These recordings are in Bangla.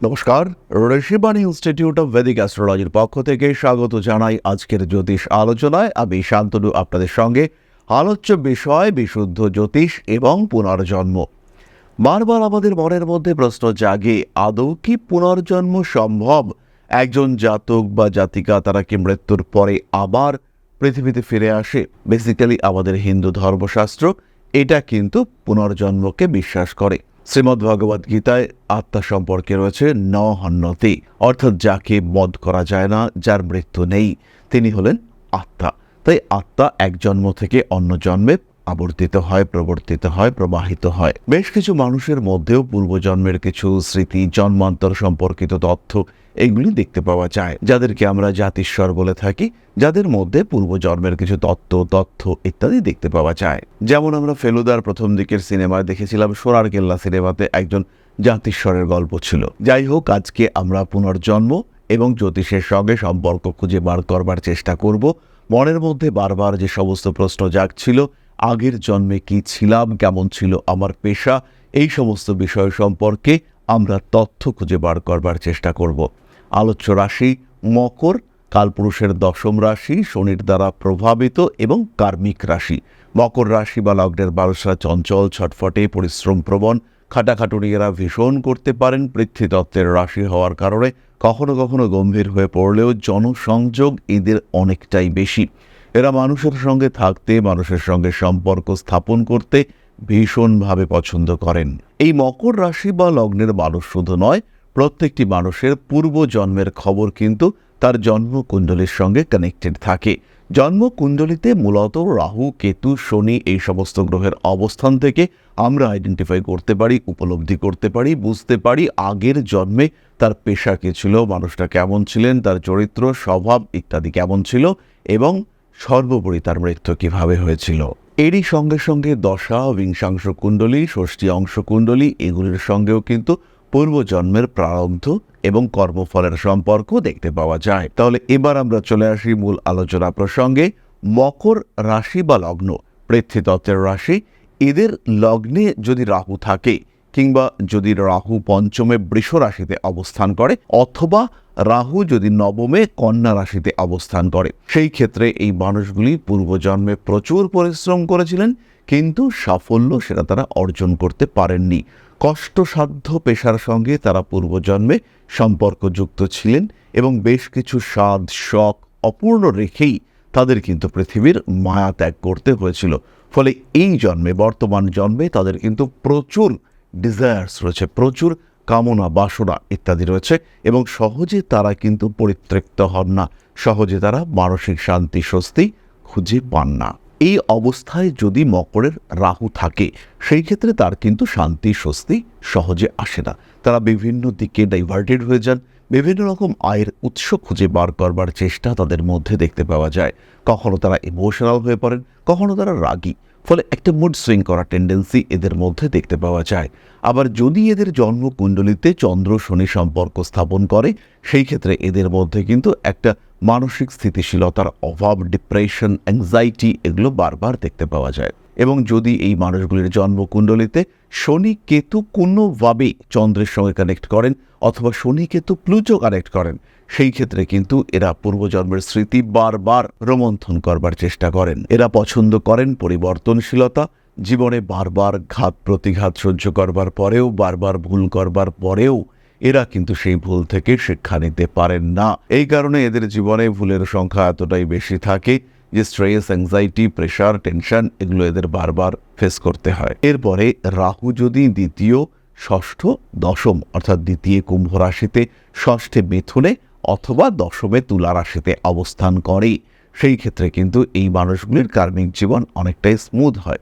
নমস্কার ঋষিবাণী ইনস্টিটিউট অফ ভেদিক অ্যাস্ট্রোলজির পক্ষ থেকে স্বাগত জানাই আজকের জ্যোতিষ আলোচনায়। আমি শান্তনু, আপনাদের সঙ্গে আলোচ্য বিষয়, বিশুদ্ধ জ্যোতিষ এবং পুনর্জন্ম। বারবার আমাদের মনের মধ্যে প্রশ্ন জাগে, আদৌ কি পুনর্জন্ম সম্ভব? একজন জাতক বা জাতিকা তারা কি মৃত্যুর পরে আবার পৃথিবীতে ফিরে আসে? বেসিক্যালি আমাদের হিন্দু ধর্মশাস্ত্র এটা কিন্তু পুনর্জন্মকে বিশ্বাস করে। শ্রীমদ্ ভগবদ গীতায় আত্মা সম্পর্কে রয়েছে ন হন্নতি অর্থাৎ যাকে মদ করা যায় না, যার মৃত্যু নেই, তিনি হলেন আত্মা। তাই আত্মা এক জন্ম থেকে অন্য জন্মে আবর্তিত হয়, প্রবর্তিত হয়, প্রবাহিত হয়। বেশ কিছু মানুষের মধ্যেও পূর্বজন্মের কিছু স্মৃতি, জন্মান্তর সম্পর্কিত তথ্য এগুলি দেখতে পাওয়া যায়, যাদেরকে আমরা জাতিস্বর বলে থাকি, যাদের মধ্যে পূর্বজন্মের কিছু তত্ত্ব, তথ্য ইত্যাদি দেখতে পাওয়া যায়। যেমন আমরা ফেলুদার প্রথম দিকের সিনেমায় দেখেছিলাম সোনার কেল্লা সিনেমাতে একজন জাতিস্বরের গল্প ছিল। যাই হোক, আজকে আমরা পুনর্জন্ম এবং জ্যোতিষের সঙ্গে সম্পর্ক খুঁজে বার করবার চেষ্টা করব। মনের মধ্যে বারবার যে সমস্ত প্রশ্ন জাগছিল, আগের জন্মে কি ছিলাম, কেমন ছিল আমার পেশা, এই সমস্ত বিষয় সম্পর্কে আমরা তথ্য খুঁজে বার করবার চেষ্টা করব। আলোচ্য রাশি মকর, কালপুরুষের দশম রাশি শনির দ্বারা প্রভাবিত এবং কার্মিক রাশি। মকর রাশি বা লগ্নের মানুষরা চঞ্চল, ছটফটে, পরিশ্রম প্রবণ, খাটাখাটুনি এরা ভীষণ করতে পারেন। পৃথ্বীতত্ত্বের রাশি হওয়ার কারণে কখনো কখনো গম্ভীর হয়ে পড়লেও জনসংযোগ এদের অনেকটাই বেশি। এরা মানুষের সঙ্গে থাকতে, মানুষের সঙ্গে সম্পর্ক স্থাপন করতে ভীষণভাবে পছন্দ করেন। এই মকর রাশি বা লগ্নের মানুষ শুধু নয় প্রত্যেকটি মানুষের পূর্ব জন্মের খবর কিন্তু তার জন্মকুণ্ডলীর সঙ্গে কানেক্টেড থাকে। জন্মকুণ্ডলিতে মূলত রাহু, কেতু, শনি এই সমস্ত গ্রহের অবস্থান থেকে আমরা আইডেন্টিফাই করতে পারি, উপলব্ধি করতে পারি, বুঝতে পারি আগের জন্মে তার পেশা কে ছিল, মানুষটা কেমন ছিলেন, তার চরিত্র, স্বভাব ইত্যাদি কেমন ছিল এবং সর্বোপরি তার মৃত্যু কীভাবে হয়েছিল। এরই সঙ্গে সঙ্গে দশা, বিংশাংশ কুণ্ডলী, ষষ্ঠী অংশ কুণ্ডলী এগুলির সঙ্গেও কিন্তু পূর্বজন্মের প্রারব্ধ এবং কর্মফলের সম্পর্ক দেখতে পাওয়া যায়। তাহলে এবার আমরা চলে আসি মূল আলোচনা প্রসঙ্গে। মকর রাশি বা লগ্ন, পৃথ্বীতত্ত্বের রাশি, এদের লগ্নে যদি রাহু থাকে কিংবা যদি রাহু পঞ্চমে বৃষ রাশিতে অবস্থান করে অথবা রাহু যদি নবমে কন্যা রাশিতে অবস্থান করে, সেই ক্ষেত্রে এই মানুষগুলি পূর্বজন্মে প্রচুর পরিশ্রম করেছিলেন কিন্তু সাফল্য সেটা তারা অর্জন করতে পারেননি। কষ্টসাধ্য পেশার সঙ্গে তারা পূর্বজন্মে সম্পর্কযুক্ত ছিলেন এবং বেশ কিছু স্বাদ, শখ, অপূর্ণ রেখেই তাদের কিন্তু পৃথিবীর মায়া ত্যাগ করতে হয়েছিল। ফলে এই জন্মে, বর্তমান জন্মে তাদের কিন্তু প্রচুর ডিজায়ার্স রয়েছে, প্রচুর কামনা, বাসনা ইত্যাদি রয়েছে এবং সহজে তারা কিন্তু পরিতৃপ্ত হন না। সহজে তারা মানসিক শান্তি, স্বস্তি খুঁজে পান না। এই অবস্থায় যদি মকরের রাহু থাকে, সেই ক্ষেত্রে তার কিন্তু শান্তি, স্বস্তি সহজে আসে না। তারা বিভিন্ন দিকে ডাইভার্টেড হয়ে যান, বিভিন্ন রকম আয়ের উৎস খুঁজে বার করবার চেষ্টা তাদের মধ্যে দেখতে পাওয়া যায়। কখনো তারা ইমোশনাল হয়ে পড়েন, কখনো তারা রাগী। ফলে একটা মুড সুইং করার টেন্ডেন্সি এদের মধ্যে দেখতে পাওয়া যায়। আবার যদি এদের জন্মকুণ্ডলিতে চন্দ্র শনি সম্পর্ক স্থাপন করে, সেই ক্ষেত্রে এদের মধ্যে কিন্তু একটা মানসিক স্থিতিশীলতার অভাব ডিপ্রেশন অ্যাংজাইটি এগুলো বারবার দেখতে পাওয়া যায়। এবং যদি এই মানুষগুলির জন্মকুণ্ডলিতে শনি, কেতু কোনোভাবে চন্দ্রের সঙ্গে কানেক্ট করেন অথবা শনি, কেতু, প্লুটো কানেক্ট করেন, সেই ক্ষেত্রে কিন্তু এরা পূর্বজন্মের স্মৃতি বারবার রোমন্থন করবার চেষ্টা করেন। এরা পছন্দ করেন পরিবর্তনশীলতা, জীবনে বারবার ঘাত প্রতিঘাত সহ্য করবার পরেও, বারবার ভুল করবার পরেও এরা কিন্তু সেই ভুল থেকে শিক্ষা নিতে পারেন না। এই কারণে এদের জীবনে ভুলের সংখ্যা এতটাই বেশি থাকে যে স্ট্রেস অ্যাংজাইটি প্রেশার টেনশন এগুলো এদের বারবার ফেস করতে হয়। এরপরে রাহু যদি দ্বিতীয়, ষষ্ঠ, দশম, অর্থাৎ দ্বিতীয় কুম্ভ রাশিতে, ষষ্ঠে মিথুনে অথবা দশমে তুলা রাশিতে অবস্থান করে, সেই ক্ষেত্রে কিন্তু এই মানুষগুলির কার্মিক জীবন অনেকটাই স্মুথ হয়।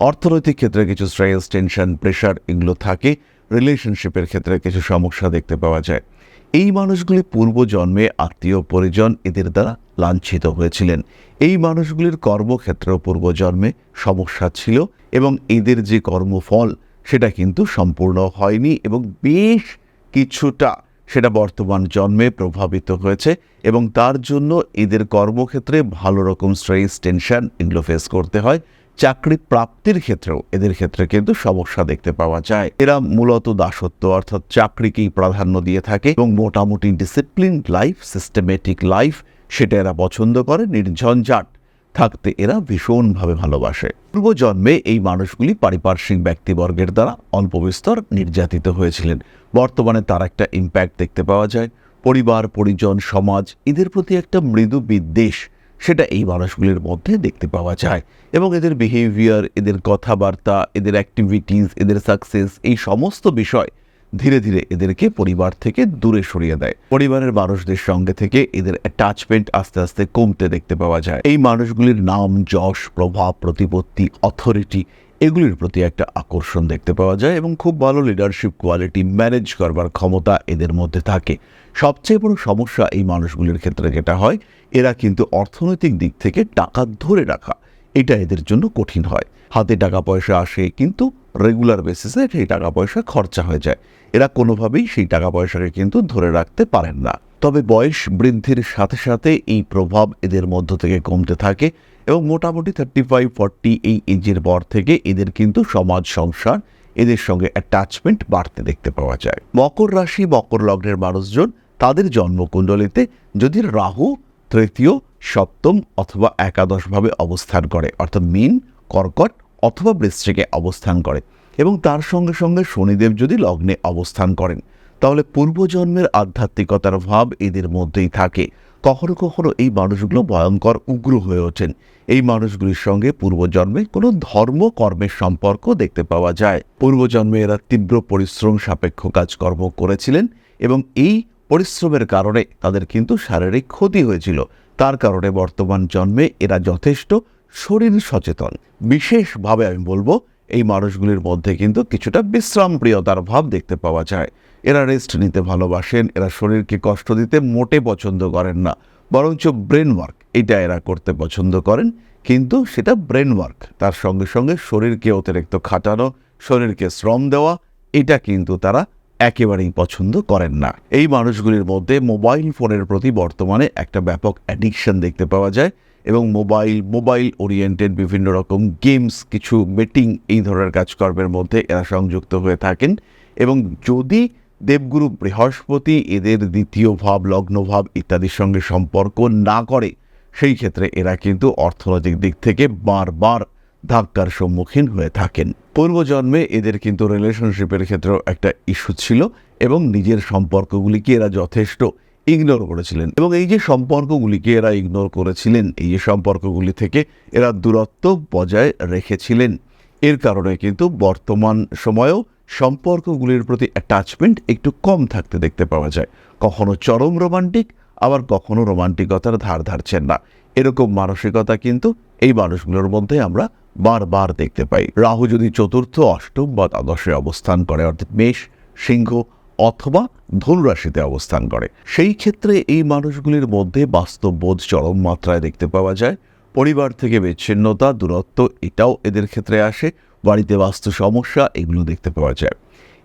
অর্থনৈতিক ক্ষেত্রে কিছু স্ট্রেস টেনশন প্রেশার এগুলো থাকে রিলেশনশিপের ক্ষেত্রে কিছু সমস্যা দেখতে পাওয়া যায়। এই মানুষগুলি পূর্বজন্মে আত্মীয় পরিজন এদের দ্বারা লাঞ্ছিত হয়েছিলেন। এই মানুষগুলির কর্মক্ষেত্রেও পূর্বজন্মে সমস্যা ছিল এবং এদের যে কর্মফল, সেটা কিন্তু সম্পূর্ণ হয়নি এবং বেশ কিছুটা সেটা বর্তমান জন্মে প্রভাবিত হয়েছে এবং তার জন্য এদের কর্মক্ষেত্রে ভালো রকম স্ট্রেস টেনশন এগুলো ফেস করতে হয়। চাকরি প্রাপ্তির ক্ষেত্রেও এদের ক্ষেত্রে কিন্তু সমস্যা দেখতে পাওয়া যায়। এরা মূলত দাসত্ব অর্থাৎ চাকরিকেই প্রাধান্য দিয়ে থাকে এবং মোটামুটি ডিসিপ্লিন লাইফ সিস্টেমেটিক লাইফ সেটা এরা পছন্দ করে, নির্ঝঞ্ঝাট থাকতে এরা ভীষণভাবে ভালোবাসে। পূর্বজন্মে এই মানুষগুলি পারিপার্শ্বিক ব্যক্তিবর্গের দ্বারা অল্প বিস্তর নির্যাতিত হয়েছিলেন। বর্তমানে তার একটা ইম্প্যাক্ট দেখতে পাওয়া যায়। পরিবার, পরিজন, সমাজ, এদের প্রতি একটা মৃদু বিদ্বেষ সেটা এই মানুষগুলির মধ্যে দেখতে পাওয়া যায়। এবং এদের বিহেভিয়ার এদের কথাবার্তা, এদের অ্যাক্টিভিটিস এদের সাকসেস এই সমস্ত বিষয় ধীরে ধীরে এদেরকে পরিবার থেকে দূরে সরিয়ে দেয়। পরিবারের মানুষদের সঙ্গে থেকে এদের অ্যাটাচমেন্ট আস্তে আস্তে কমতে দেখতে পাওয়া যায়। এই মানুষগুলির নাম, যশ, প্রভাব, প্রতিপত্তি অথরিটি এগুলির প্রতি একটা আকর্ষণ দেখতে পাওয়া যায় এবং খুব ভালো লিডারশিপ কোয়ালিটি ম্যানেজ করবার ক্ষমতা এদের মধ্যে থাকে। সবচেয়ে বড় সমস্যা এই মানুষগুলির ক্ষেত্রে যেটা হয়, এরা কিন্তু অর্থনৈতিক দিক থেকে টাকা ধরে রাখা। এটা এদের জন্য কঠিন হয়। হাতে টাকা পয়সা আসে, কিন্তু রেগুলার বেসিসে সেই টাকা পয়সা খরচা হয়ে যায়। এরা কোনোভাবেই সেই টাকা পয়সাকে কিন্তু ধরে রাখতে পারেন না। তবে বয়স বৃদ্ধির সাথে সাথে এই প্রভাব এদের মধ্য থেকে কমতে থাকে এবং মোটামুটি থার্টি ফাইভ ফর্টি এই এজের পর থেকে এদের কিন্তু সমাজ, সংসার, এদের সঙ্গে অ্যাটাচমেন্ট বাড়তে দেখতে পাওয়া যায়। মকর রাশি, মকর লগ্নের মানুষজন তাদের জন্মকুণ্ডলিতে যদি রাহু তৃতীয়, সপ্তম অথবা একাদশভাবে অবস্থান করে, অর্থাৎ মিন, কর্কট অথবা বৃশ্চিকে অবস্থান করে এবং তার সঙ্গে সঙ্গে শনিদেব যদি লগ্নে অবস্থান করেন, তাহলে পূর্বজন্মের আধ্যাত্মিকতার ভাব এদের মধ্যেই থাকে। কখনো কখনো এই মানুষগুলো ভয়ঙ্কর উগ্র হয়ে ওঠেন। এই মানুষগুলির সঙ্গে পূর্বজন্মে কোনো ধর্ম কর্মের সম্পর্ক দেখতে পাওয়া যায়। পূর্বজন্মে এরা তীব্র পরিশ্রম সাপেক্ষ কাজকর্ম করেছিলেন এবং এই পরিশ্রমের কারণে তাদের কিন্তু শারীরিক ক্ষতি হয়েছিল। তার কারণে বর্তমান জন্মে এরা যথেষ্ট শরীর সচেতন। বিশেষভাবে আমি বলব, এই মানুষগুলির মধ্যে কিন্তু কিছুটা বিশ্রাম প্রিয়তার ভাব দেখতে পাওয়া যায়। এরা রেস্ট নিতে ভালোবাসেন, এরা শরীরকে কষ্ট দিতে মোটে পছন্দ করেন না। বরঞ্চ ব্রেন ওয়ার্ক এটা এরা করতে পছন্দ করেন। কিন্তু সেটা ব্রেন ওয়ার্ক তার সঙ্গে সঙ্গে শরীরকে অতিরিক্ত খাটানো, শরীরকে শ্রম দেওয়া, এটা কিন্তু তারা একেবারেই পছন্দ করেন না। এই মানুষগুলির মধ্যে মোবাইল ফোনের প্রতি বর্তমানে একটা ব্যাপক অ্যাডিকশন দেখতে পাওয়া যায়। এবং মোবাইল মোবাইল ওরিয়েন্টেড বিভিন্ন রকম গেমস কিছু বেটিং এই ধরনের কাজকর্মের মধ্যে এরা সংযুক্ত হয়ে থাকেন। এবং যদি দেবগুরু বৃহস্পতি এদের দ্বিতীয় ভাব লগ্নভাব ইত্যাদির সঙ্গে সম্পর্ক না করে, সেই ক্ষেত্রে এরা কিন্তু অর্থনৈতিক দিক থেকে বারবার ধাক্কার সম্মুখীন হয়ে থাকেন। পূর্বজন্মে এদের কিন্তু রিলেশনশিপের ক্ষেত্রেও একটা ইস্যু ছিল এবং নিজের সম্পর্কগুলিকে এরা যথেষ্ট ইগনোর করেছিলেন। এবং এই যে সম্পর্কগুলিকে এরা ইগনোর করেছিলেন, এই যে সম্পর্কগুলি থেকে এরা দূরত্ব বজায় রেখেছিলেন। এর কারণে কিন্তু বর্তমান সময়েও সম্পর্কগুলির প্রতি অ্যাটাচমেন্ট একটু কম থাকতে দেখতে পাওয়া যায়। কখনো চরম রোমান্টিক আবার কখনো রোমান্টিকতার ধার ধারছেন না। এরকম মানসিকতা কিন্তু এই মানুষগুলোর মধ্যে আমরা বারবার দেখতে পাই। রাহু যদি চতুর্থ, অষ্টম বা দ্বাদশে অবস্থান করে, অর্থাৎ মেষ, সিংহ অথবা ধনুরাশিতে অবস্থান করে। সেই ক্ষেত্রে এই মানুষগুলির মধ্যে বাস্তববোধ চরম মাত্রায় দেখতে পাওয়া যায়। পরিবার থেকে বিচ্ছিন্নতা, দূরত্ব, এটাও এদের ক্ষেত্রে আসে। বাড়িতে বাস্তু সমস্যা, এগুলো দেখতে পাওয়া যায়।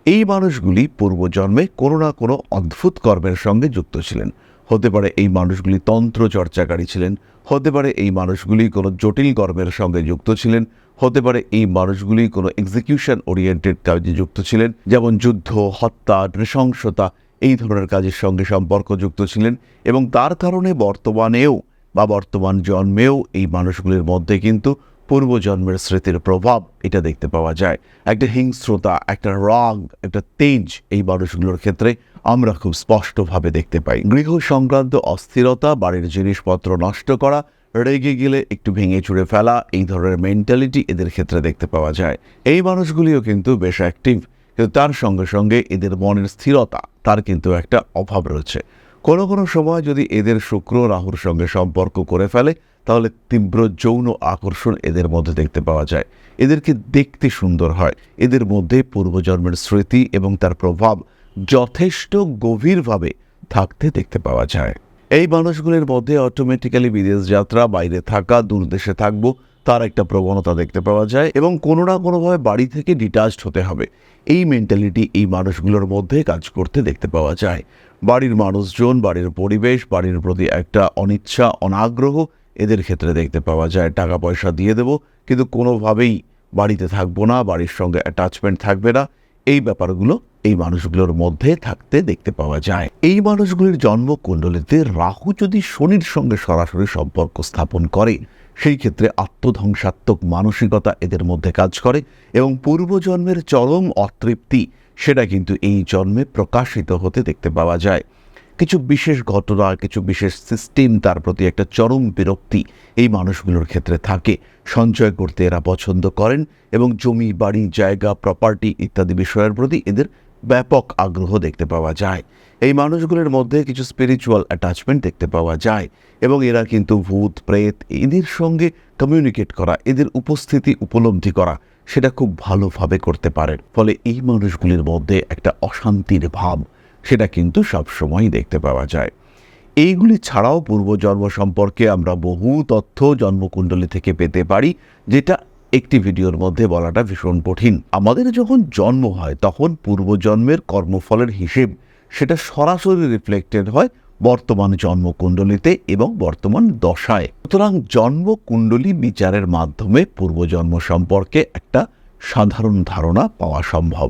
এই মানুষগুলি পূর্বজন্মে কোনো না কোনো অদ্ভুত কর্মের সঙ্গে যুক্ত ছিলেন। হতে পারে এই মানুষগুলি তন্ত্র চর্চাকারী ছিলেন। হতে পারে এই মানুষগুলি কোনো জটিল কর্মের সঙ্গে যুক্ত ছিলেন। হতে পারে এই মানুষগুলি কোনো এক্সিকিউশন ওরিয়েন্টেড কাজে যুক্ত ছিলেন, যেমন যুদ্ধ, হত্যা, নৃশংসতা, এই ধরনের কাজের সঙ্গে সম্পর্কযুক্ত ছিলেন এবং তার কারণে বর্তমানেও বা বর্তমান জন্মেও এই মানুষগুলির মধ্যে কিন্তু পূর্বজন্মের স্মৃতির প্রভাব এটা দেখতে পাওয়া যায়। একটা হিংস্রতা, একটা রাগ, একটা তেজ এই মানুষগুলোর ক্ষেত্রে আমরা খুব স্পষ্টভাবে দেখতে পাই। গৃহ সংক্রান্ত অস্থিরতা, বাড়ির জিনিসপত্র নষ্ট করা রেগে গেলে একটু ভেঙে চুড়ে ফেলা, এই ধরনের মেন্টালিটি এদের ক্ষেত্রে দেখতে পাওয়া যায়। এই মানুষগুলিও কিন্তু বেশ অ্যাক্টিভ কিন্তু তার সঙ্গে সঙ্গে এদের মনের স্থিরতা, তার কিন্তু একটা অভাব রয়েছে। কোনো কোনো সময় যদি এদের শুক্র রাহুর সঙ্গে সম্পর্ক করে ফেলে, তাহলে তীব্র যৌন আকর্ষণ এদের মধ্যে দেখতে পাওয়া যায়। এদেরকে দেখতে সুন্দর হয়। এদের মধ্যে পূর্বজন্মের স্মৃতি এবং তার প্রভাব যথেষ্ট গভীরভাবে থাকতে দেখতে পাওয়া যায়। এই মানুষগুলির মধ্যে অটোমেটিক্যালি বিদেশ যাত্রা, বাইরে থাকা দূর দেশে থাকব, তার একটা প্রবণতা দেখতে পাওয়া যায় এবং কোনো না কোনোভাবে বাড়ি থেকে ডিটাচড হতে হবে। এই মেন্টালিটি এই মানুষগুলোর মধ্যে কাজ করতে দেখতে পাওয়া যায়। বাড়ির মানুষজন, বাড়ির পরিবেশ, বাড়ির প্রতি একটা অনিচ্ছা, অনাগ্রহ এদের ক্ষেত্রে দেখতে পাওয়া যায়। টাকা পয়সা দিয়ে দেব, কিন্তু কোনোভাবেই বাড়িতে থাকব না, বাড়ির সঙ্গে অ্যাটাচমেন্ট থাকবে না। এই ব্যাপারগুলো এই মানুষগুলোর মধ্যে থাকতে দেখতে পাওয়া যায়। এই মানুষগুলির জন্মকুণ্ডলিতে রাহু যদি শনির সঙ্গে সরাসরি সম্পর্ক স্থাপন করে, সেই ক্ষেত্রে আত্মধ্বংসাত্মক মানসিকতা এদের মধ্যে কাজ করে এবং পূর্বজন্মের চরম অতৃপ্তি সেটা কিন্তু এই জন্মে প্রকাশিত হতে দেখতে পাওয়া যায়। কিছু বিশেষ ঘটনা, কিছু বিশেষ সিস্টেম তার প্রতি একটা চরম বিরক্তি এই মানুষগুলোর ক্ষেত্রে থাকে। সঞ্চয় করতে এরা পছন্দ করেন এবং জমি, বাড়ি, জায়গা প্রপার্টি ইত্যাদি বিষয়ের প্রতি এদের ব্যাপক আগ্রহ দেখতে পাওয়া যায়। এই মানুষগুলোর মধ্যে কিছু স্পিরিচুয়াল অ্যাটাচমেন্ট দেখতে পাওয়া যায় এবং এরা কিন্তু ভূত, প্রেত এদের সঙ্গে কমিউনিকেট করা, এদের উপস্থিতি উপলব্ধি করা, সেটা খুব ভালোভাবে করতে পারেন ফলে এই মানুষগুলির মধ্যে একটা অশান্তির ভাব, সেটা কিন্তু সবসময় দেখতে পাওয়া যায়। এইগুলি ছাড়াও পূর্বজন্ম সম্পর্কে আমরা বহু তথ্য জন্মকুণ্ডলী থেকে পেতে পারি, যেটা একটি ভিডিওর মধ্যে বলাটা ভীষণ কঠিন। আমাদের যখন জন্ম হয়, তখন পূর্বজন্মের কর্মফলের হিসেব সেটা সরাসরি রিফ্লেক্টেড হয় বর্তমান জন্মকুণ্ডলিতে এবং বর্তমান দশায়। সুতরাং জন্মকুণ্ডলী বিচারের মাধ্যমে পূর্বজন্ম সম্পর্কে একটা সাধারণ ধারণা পাওয়া সম্ভব।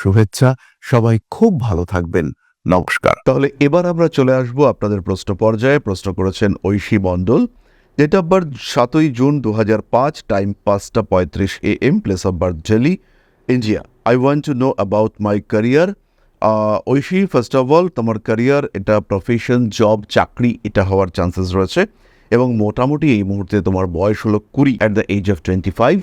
শুভেচ্ছা। সবাই খুব ভালো থাকবেন। নমস্কার। তাহলে এবার আমরা চলে আসব আপনাদের প্রশ্ন পর্যায়ে। প্রশ্ন করেছেন Aishi Mondal. Date of birth সাতই জুন দু পাঁচ টাইম পাঁচটা পঁয়ত্রিশ A M place of birth Delhi India I want to know about my career Aishi first of all তোমার ক্যারিয়ার এটা প্রফেশন জব চাকরি, এটা হওয়ার চান্সেস রয়েছে। এবং মোটামুটি এই মুহূর্তে তোমার বয়স হলো কুড়ি at the age of twenty five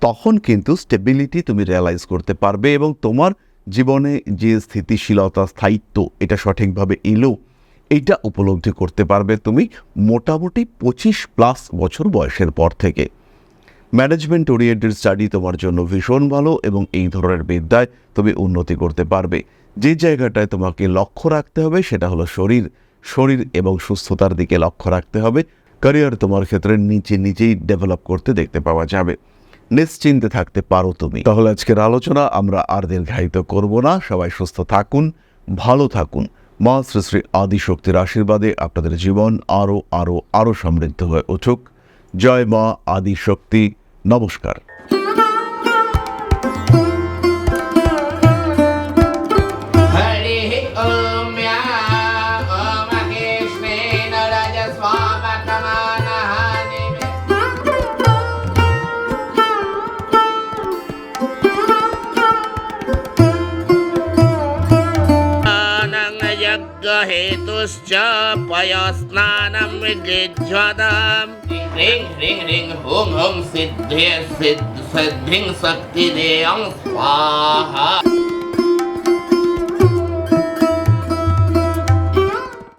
তখন কিন্তু স্টেবিলিটি তুমি রিয়ালাইজ করতে পারবে এবং তোমার জীবনে যে স্থিতিশীলতা, স্থায়িত্ব, এটা সঠিকভাবে এলো এইটা উপলব্ধি করতে পারবে তুমি মোটামুটি পঁচিশ প্লাস বছর বয়সের পর থেকে। ম্যানেজমেন্ট ওরিয়েন্টেড স্টাডি তোমার জন্য ভীষণ ভালো এবং এই ধরনের বিদ্যায় তুমি উন্নতি করতে পারবে। যে জায়গাটায় তোমাকে লক্ষ্য রাখতে হবে সেটা হলো শরীর। শরীর এবং সুস্থতার দিকে লক্ষ্য রাখতে হবে। ক্যারিয়ার তোমার ক্ষেত্রে নিচে নিচেই ডেভেলপ করতে দেখতে পাওয়া যাবে। নিশ্চিন্তে থাকতে পারো তুমি। তাহলে আজকের আলোচনা আমরা আর দীর্ঘায়িত করব না। সবাই সুস্থ থাকুন, ভালো থাকুন। মা শ্রী শ্রী আদিশক্তির আশীর্বাদে আপনাদের জীবন আরও আরও আরও সমৃদ্ধ হয়ে উঠুক। জয় মা আদিশক্তি। নমস্কার। यज्ञहेतुश्च पयस्नानं विजिज्वदाम् ह्रीं ह्रीं ह्रीं हुं हुं सिद्धे सिद्ध सिद्धिं शक्तिदेयं स्वाहा